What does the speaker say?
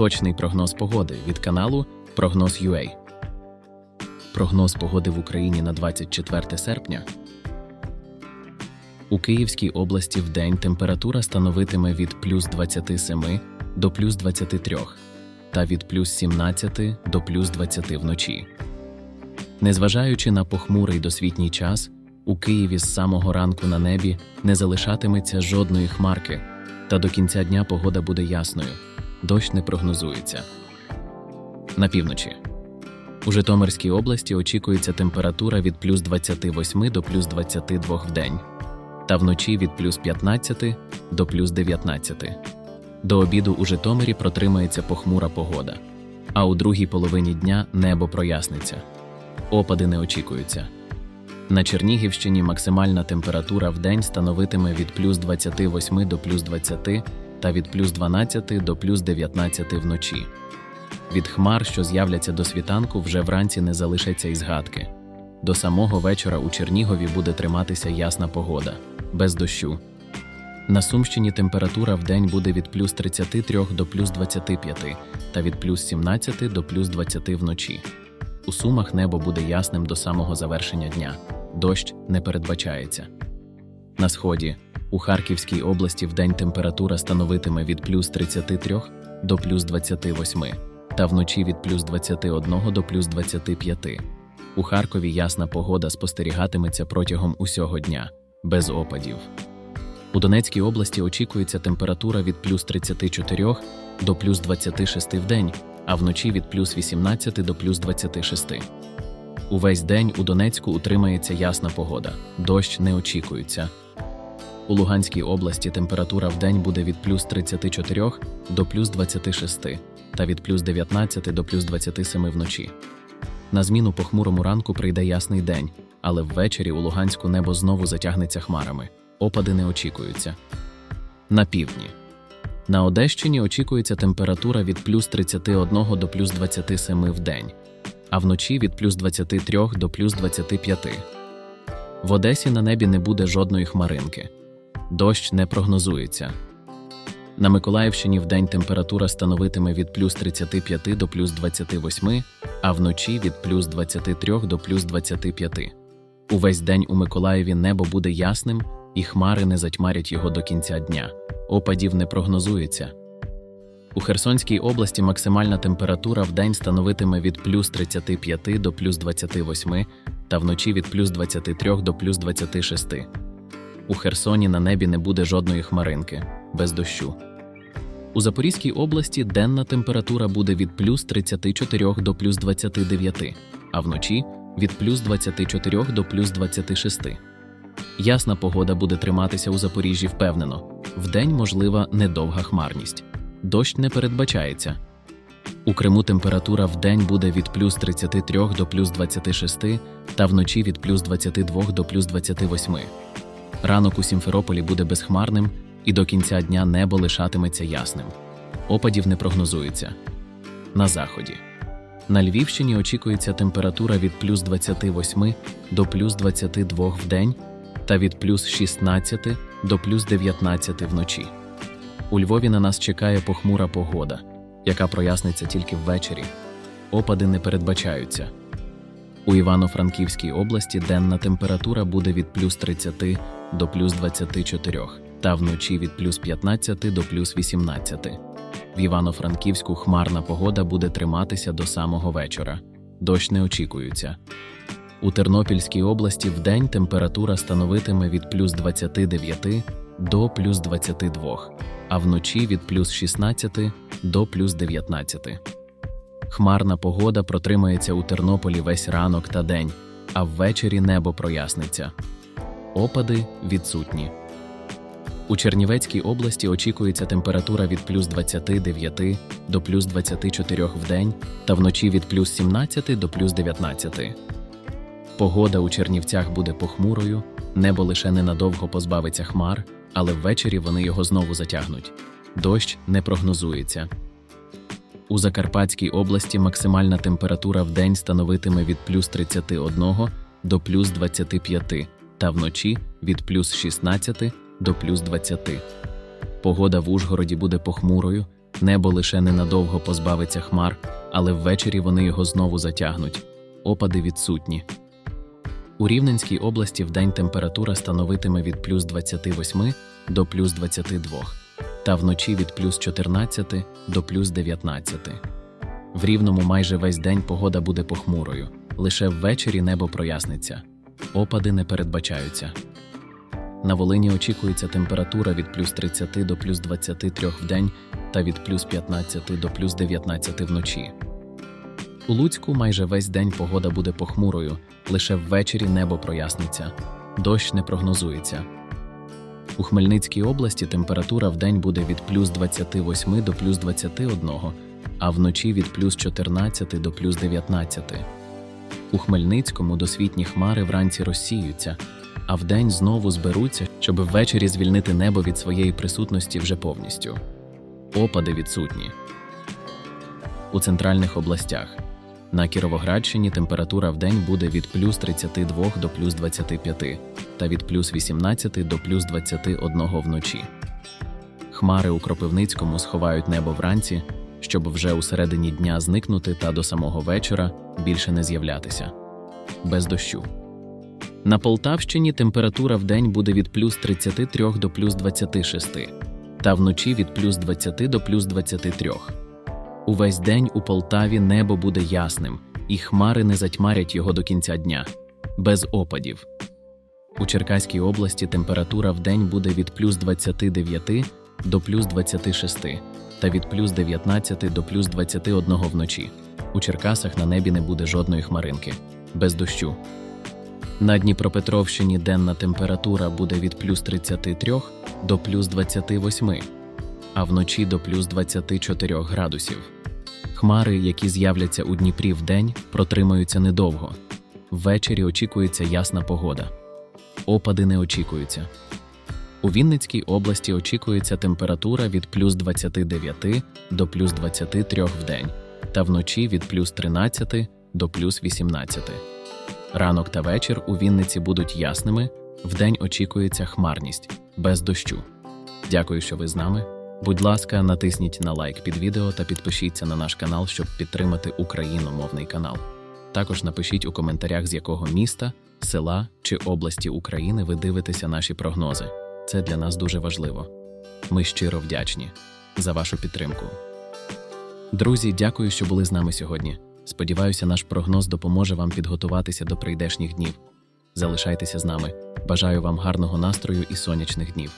Точний прогноз погоди від каналу Прогноз UA. Прогноз погоди в Україні на 24 серпня. У Київській області вдень температура становитиме від плюс 27 до плюс 23 та від плюс 17 до плюс 20 вночі. Незважаючи на похмурий досвітній час, у Києві з самого ранку на небі не залишатиметься жодної хмарки, та до кінця дня погода буде ясною. Дощ не прогнозується. На півночі. У Житомирській області очікується температура від плюс 28 до плюс 22 в день, та вночі від плюс 15 до плюс 19. До обіду у Житомирі протримається похмура погода, а у другій половині дня небо проясниться. Опади не очікуються. На Чернігівщині максимальна температура в день становитиме від плюс 28 до плюс 20 та від плюс 12 до плюс 19 вночі. Від хмар, що з'являться до світанку, вже вранці не залишаться й згадки. До самого вечора у Чернігові буде триматися ясна погода, без дощу. На Сумщині температура в день буде від плюс 33 до плюс 25 та від плюс 17 до плюс 20 вночі. У Сумах небо буде ясним до самого завершення дня. Дощ не передбачається. На сході у Харківській області вдень температура становитиме від плюс 33 до плюс 28 та вночі від плюс 21 до плюс 25. У Харкові ясна погода спостерігатиметься протягом усього дня, без опадів. У Донецькій області очікується температура від плюс 34 до плюс 26 в день, а вночі від плюс 18 до плюс 26. Увесь день у Донецьку утримається ясна погода, дощ не очікується. У Луганській області температура в день буде від плюс 34 до плюс 26 та від плюс 19 до плюс 27 вночі. На зміну похмурому ранку прийде ясний день, але ввечері у Луганську небо знову затягнеться хмарами. Опади не очікуються. На півдні. На Одещині очікується температура від плюс 31 до плюс 27 в день, а вночі від плюс 23 до плюс 25. В Одесі на небі не буде жодної хмаринки. Дощ не прогнозується. На Миколаївщині вдень температура становитиме від плюс 35 до плюс 28, а вночі від плюс 23 до плюс 25. Увесь день у Миколаєві небо буде ясним, і хмари не затьмарять його до кінця дня. Опадів не прогнозується. У Херсонській області максимальна температура в день становитиме від плюс 35 до плюс 28 та вночі від плюс 23 до плюс 26. У Херсоні на небі не буде жодної хмаринки, без дощу. У Запорізькій області денна температура буде від плюс 34 до плюс 29, а вночі від плюс 24 до плюс 26. Ясна погода буде триматися у Запоріжжі впевнено. Вдень можлива недовга хмарність. Дощ не передбачається. У Криму температура вдень буде від плюс 33 до плюс 26 та вночі від плюс 22 до плюс 28. Ранок у Сімферополі буде безхмарним, і до кінця дня небо лишатиметься ясним. Опадів не прогнозується. На заході. На Львівщині очікується температура від плюс 28 до плюс 22 в день та від плюс 16 до плюс 19 вночі. У Львові на нас чекає похмура погода, яка проясниться тільки ввечері. Опади не передбачаються. У Івано-Франківській області денна температура буде від плюс 30 до плюс 24, та вночі від плюс 15 до плюс 18. В Івано-Франківську хмарна погода буде триматися до самого вечора. Дощ не очікується. У Тернопільській області вдень температура становитиме від плюс 29 до плюс 22, а вночі від плюс 16 до плюс 19. Хмарна погода протримається у Тернополі весь ранок та день, а ввечері небо проясниться. Опади відсутні. У Чернівецькій області очікується температура від плюс 29 до плюс 24 в день та вночі від плюс 17 до плюс 19. Погода у Чернівцях буде похмурою, небо лише ненадовго позбавиться хмар, але ввечері вони його знову затягнуть. Дощ не прогнозується. У Закарпатській області максимальна температура в день становитиме від плюс 31 до плюс 25, та вночі від плюс 16 до плюс 20. Погода в Ужгороді буде похмурою, Небо лише ненадовго позбавиться хмар, але ввечері вони його знову затягнуть. Опади відсутні. У Рівненській області вдень температура становитиме від плюс 28 до плюс 22, та вночі від плюс 14 до плюс 19. В Рівному майже весь день погода буде похмурою, лише ввечері небо проясниться. Опади не передбачаються. На Волині очікується температура від плюс 30 до плюс 23 в день та від плюс 15 до плюс 19 вночі. У Луцьку майже весь день погода буде похмурою, лише ввечері небо проясниться. Дощ не прогнозується. У Хмельницькій області температура в день буде від плюс 28 до плюс 21, а вночі від плюс 14 до плюс 19. У Хмельницькому досвітні хмари вранці розсіються, а вдень знову зберуться, щоб ввечері звільнити небо від своєї присутності вже повністю. Опади відсутні. У центральних областях. На Кіровоградщині температура в день буде від плюс 32 до плюс 25 та від плюс 18 до плюс 21 вночі. Хмари у Кропивницькому сховають небо вранці, щоб вже у середині дня зникнути та до самого вечора більше не з'являтися. Без дощу. На Полтавщині температура в день буде від плюс 33 до плюс 26, та вночі від плюс 20 до плюс 23. Увесь день у Полтаві небо буде ясним, і хмари не затьмарять його до кінця дня, без опадів. У Черкаській області температура в день буде від плюс 29 до плюс 26 та від плюс 19 до плюс 21 вночі. У Черкасах на небі не буде жодної хмаринки, без дощу. На Дніпропетровщині денна температура буде від плюс 33 до плюс 28, а вночі до плюс 24 градусів. Хмари, які з'являться у Дніпрі вдень, протримаються недовго. Ввечері очікується ясна погода. Опади не очікуються. У Вінницькій області очікується температура від плюс 29 до плюс 23 в день та вночі від плюс 13 до плюс 18. Ранок та вечір у Вінниці будуть ясними, вдень очікується хмарність, без дощу. Дякую, що ви з нами. Будь ласка, натисніть на лайк під відео та підпишіться на наш канал, щоб підтримати україномовний канал. Також напишіть у коментарях, з якого міста, села чи області України ви дивитеся наші прогнози. Це для нас дуже важливо. Ми щиро вдячні за вашу підтримку. Друзі, дякую, що були з нами сьогодні. Сподіваюся, наш прогноз допоможе вам підготуватися до прийдешніх днів. Залишайтеся з нами. Бажаю вам гарного настрою і сонячних днів.